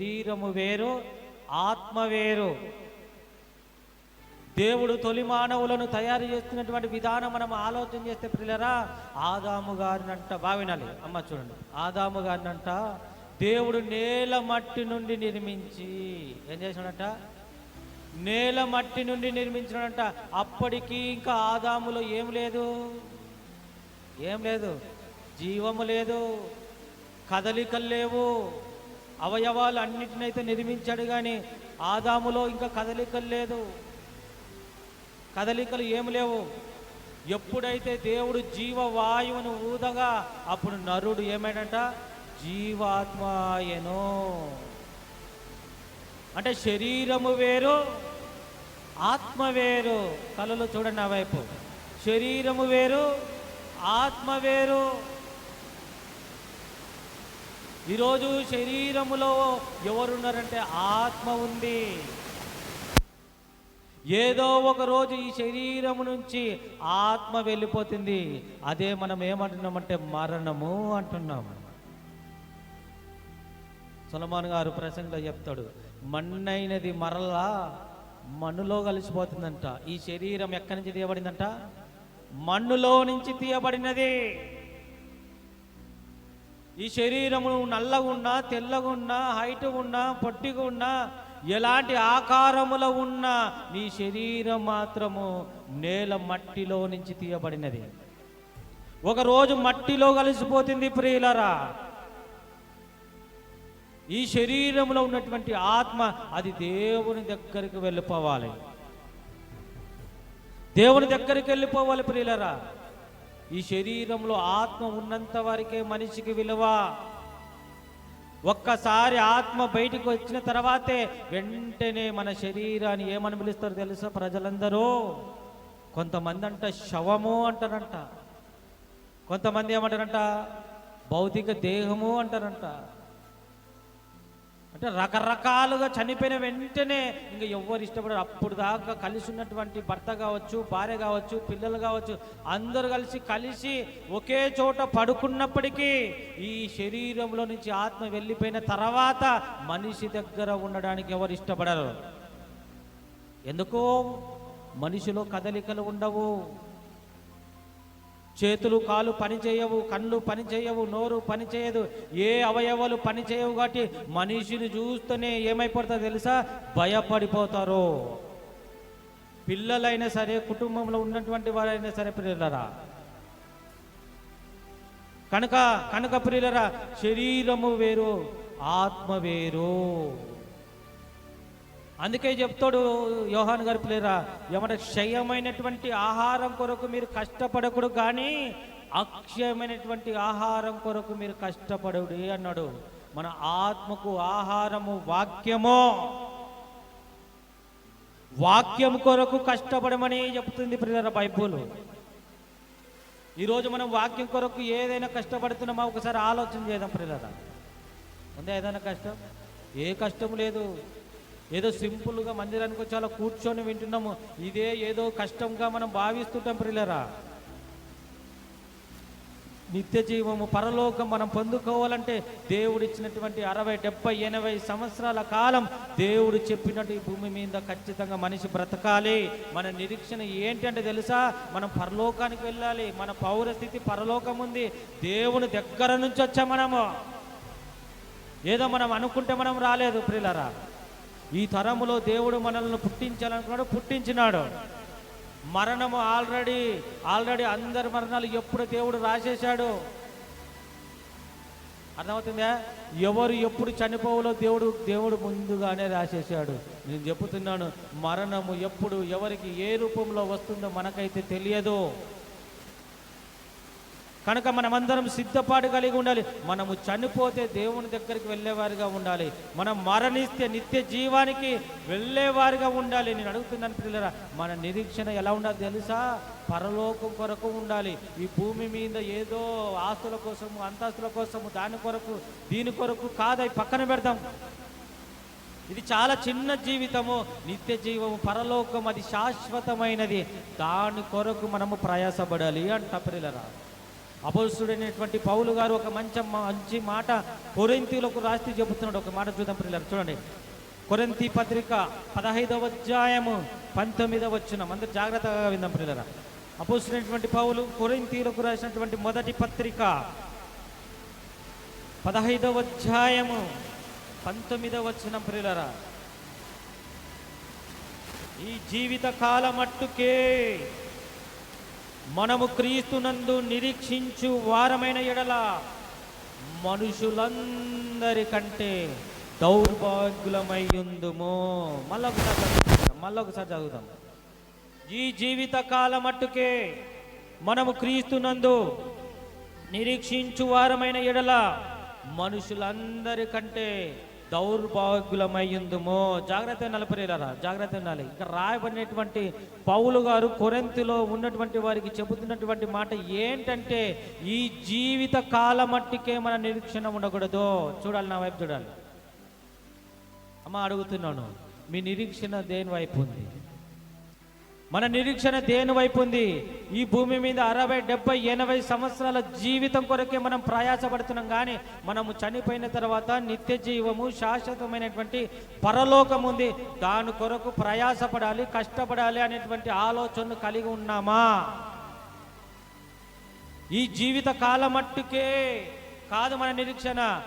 శరీరము వేరు ఆత్మ వేరు. దేవుడు తొలి మానవులను తయారు చేస్తున్నటువంటి విధానం మనం ఆలోచన చేస్తే పిల్లరా ఆదాము గారినంట బావినాలి. అమ్మ చూడండి. ఆదాము గారినంట దేవుడు నేల మట్టి నుండి నిర్మించి ఏం చేశాడట నేల మట్టి నుండి నిర్మించినాడంట. అప్పటికి ఇంకా ఆదాములో ఏం లేదు? ఏం లేదు. జీవము లేదు. కదలికలు లేవు. అవయవాలు అన్నిటినైతే నిర్మించాడు కానీ ఆదాములో ఇంకా కదలికలు లేదు. కదలికలు ఏమి లేవు. ఎప్పుడైతే దేవుడు జీవవాయువును ఊదగా అప్పుడు నరుడు ఏమైనంట? జీవాత్మాయను అంటే శరీరము వేరు ఆత్మ వేరు. కళలు చూడండి ఆ వైపు. శరీరము వేరు ఆత్మ వేరు ఈరోజు శరీరములో ఎవరున్నారంటే ఆత్మ ఉంది. ఏదో ఒక రోజు ఈ శరీరము నుంచి ఆత్మ వెళ్ళిపోతుంది. అదే మనం ఏమంటున్నామంటే మరణము అంటున్నాము సులమాన్ గారు ప్రసంగంలో చెప్తాడు మన్నైనది మరలా మన్నులో కలిసిపోతుందంట. ఈ శరీరం ఎక్కడి నుంచి తీయబడిందంట? మన్నులో నుంచి తీయబడినది. ఈ శరీరము నల్లగున్నా తెల్లగున్నా హైట్ ఉన్నా పొట్టిగా ఉన్నా ఎలాంటి ఆకారములో ఉన్న నీ శరీరం మాత్రము నేల మట్టిలో నుంచి తీయబడినది. ఒకరోజు మట్టిలో కలిసిపోతుంది ప్రియులరా. ఈ శరీరంలో ఉన్నటువంటి ఆత్మ అది దేవుని దగ్గరికి వెళ్ళిపోవాలి. దేవుని దగ్గరికి వెళ్ళిపోవాలి ప్రియులరా. ఈ శరీరంలో ఆత్మ ఉన్నంత వరకే మనిషికి విలువ. ఒక్కసారి ఆత్మ బయటకు వచ్చిన తర్వాతే వెంటనే మన శరీరాన్ని ఏమని పిలుస్తారు తెలుసా ప్రజలందరూ? కొంతమంది అంట శవము అంటారంట. కొంతమంది ఏమంటారంట? భౌతిక దేహము అంటారంట. అంటే రకరకాలుగా చనిపోయిన వెంటనే ఇంకా ఎవరు ఇష్టపడరు. అప్పుడు దాకా కలిసి ఉన్నటువంటి భర్త కావచ్చు భార్య కావచ్చు పిల్లలు కావచ్చు అందరూ కలిసి కలిసి ఒకే చోట పడుకున్నప్పటికీ ఈ శరీరంలో నుంచి ఆత్మ వెళ్ళిపోయిన తర్వాత మనిషి దగ్గర ఉండడానికి ఎవరు ఇష్టపడరు. ఎందుకో మనిషిలో కదలికలు ఉండవు. చేతులు కాలు పని చేయవు కళ్ళు పని చేయవు నోరు పనిచేయదు ఏ అవయవాలు పని చేయవు కాబట్టి మనిషిని చూస్తూనే ఏమైపోతుందో తెలుసా? భయపడిపోతారు. పిల్లలైనా సరే కుటుంబంలో ఉన్నటువంటి వారైనా సరే పిల్లలరా కనుక కనుక ప్రియులరా శరీరము వేరు ఆత్మ వేరు. అందుకే చెప్తాడు యోహాన్ గారి పిల్లరా ఏమంటే క్షయమైనటువంటి ఆహారం కొరకు మీరు కష్టపడకూడదు కానీ అక్షయమైనటువంటి ఆహారం కొరకు మీరు కష్టపడుడి అన్నాడు. మన ఆత్మకు ఆహారము వాక్యము. వాక్యం కొరకు కష్టపడమని చెప్తుంది ప్రియుల బైబుల్. ఈరోజు మనం వాక్యం కొరకు ఏదైనా కష్టపడుతున్నామా? ఒకసారి ఆలోచన చేద్దాం ప్రియులరా ఉందా ఏదైనా కష్టం? ఏ కష్టం లేదు. ఏదో సింపుల్గా మందిరానికి వచ్చి అలా కూర్చొని వింటున్నాము. ఇదే ఏదో కష్టంగా మనం భావిస్తుంటాం ప్రిలరా నిత్య జీవము పరలోకం మనం పొందుకోవాలంటే దేవుడు ఇచ్చినటువంటి అరవై డెబ్బై ఎనభై సంవత్సరాల కాలం దేవుడు చెప్పినట్టు ఈ భూమి మీద ఖచ్చితంగా మనిషి బ్రతకాలి. మన నిరీక్షణ ఏంటంటే తెలుసా? మనం పరలోకానికి వెళ్ళాలి. మన పౌరస్థితి పరలోకం ఉంది. దేవుని దగ్గర నుంచి వచ్చా మనము. ఏదో మనం అనుకుంటే మనం రాలేదు ప్రిలరా ఈ తరములో దేవుడు మనల్ని పుట్టించాలనుకున్నాడు పుట్టించినాడు. మరణము ఆల్రెడీ ఆల్రెడీ అందరి మరణాలు ఎప్పుడు దేవుడు రాసేశాడు? అర్థమవుతుందా? ఎవరు ఎప్పుడు చనిపోవాలో దేవుడు దేవుడు ముందుగానే రాసేశాడు. నేను చెప్తున్నాను మరణము ఎప్పుడు ఎవరికి ఏ రూపంలో వస్తుందో మనకైతే తెలియదు. కనుక మనమందరం సిద్ధపాటు కలిగి ఉండాలి. మనము చనిపోతే దేవుని దగ్గరికి వెళ్ళేవారిగా ఉండాలి. మనం మరణిస్తే నిత్య జీవానికి వెళ్ళేవారిగా ఉండాలి. నేను అడుగుతున్నాను పిల్లరా మన నిరీక్షణ ఎలా ఉండాలి తెలుసా? పరలోకం కొరకు ఉండాలి. ఈ భూమి మీద ఏదో ఆస్తుల కోసము అంతస్తుల కోసము దాని కొరకు దీని కొరకు కాదై పక్కన పెడదాం ఇది చాలా చిన్న జీవితము. నిత్య జీవము పరలోకం అది శాశ్వతమైనది. దాని కొరకు మనము ప్రయాసపడాలి అంట పిల్లరా. అపోస్తుడైనటువంటి పౌలు గారు ఒక మంచి మంచి మాట కొరింతీలకు రాస్తూ చెబుతున్నాడు. ఒక మాట చూద్దాం పిల్లలు చూడండి. కొరంతి పత్రిక పదహైదవ అధ్యాయము పంతొమ్మిదవ వచ్చిన అందరు జాగ్రత్తగా విందాం పిల్లరా. అపోస్తుడైనటువంటి పౌలు కొరింతీలకు రాసినటువంటి మొదటి పత్రిక పదహైదవ అధ్యాయము పంతొమ్మిదవ వచ్చిన ప్రియులరా ఈ జీవిత కాలమట్టుకే మనము క్రీస్తునందు నిరీక్షించు వారమైన ఎడల మనుషులందరికంటే దౌర్భాగ్యులమై ఉందుము మళ్ళొకసారి చదువుతాం మళ్ళొకసారి చదువుతాం ఈ జీవిత కాలమట్టుకే మనము క్రీస్తునందు నిరీక్షించు వారమైన ఎడల మనుషులందరికంటే దౌర్భాగ్యులమయ్యుందుమో. జాగ్రత్త నలపరేలారా జాగ్రత్త ఉండాలి. ఇక్కడ రాయబడినటువంటి పౌలు గారు కొరెంతిలో ఉన్నటువంటి వారికి చెబుతున్నటువంటి మాట ఏంటంటే ఈ జీవిత కాలమట్టికే మన నిరీక్షణ ఉండకూడదు. చూడాలి నా వైపు చూడాలి. అమ్మ అడుగుతున్నాను మీ నిరీక్షణ దేని వైపు ఉంది? మన నిరీక్షణ దేని వైపు ఉంది? ఈ భూమి మీద అరవై డెబ్బై ఎనభై సంవత్సరాల జీవితం కొరకే మనం ప్రయాసపడుతున్నాం. కానీ మనము చనిపోయిన తర్వాత నిత్య జీవము శాశ్వతమైనటువంటి పరలోకం ఉంది. దాని కొరకు ప్రయాసపడాలి కష్టపడాలి అనేటువంటి ఆలోచనలు కలిగి ఉన్నామా? ఈ జీవిత కాలం మట్టుకే కాదు మన నిరీక్షణ.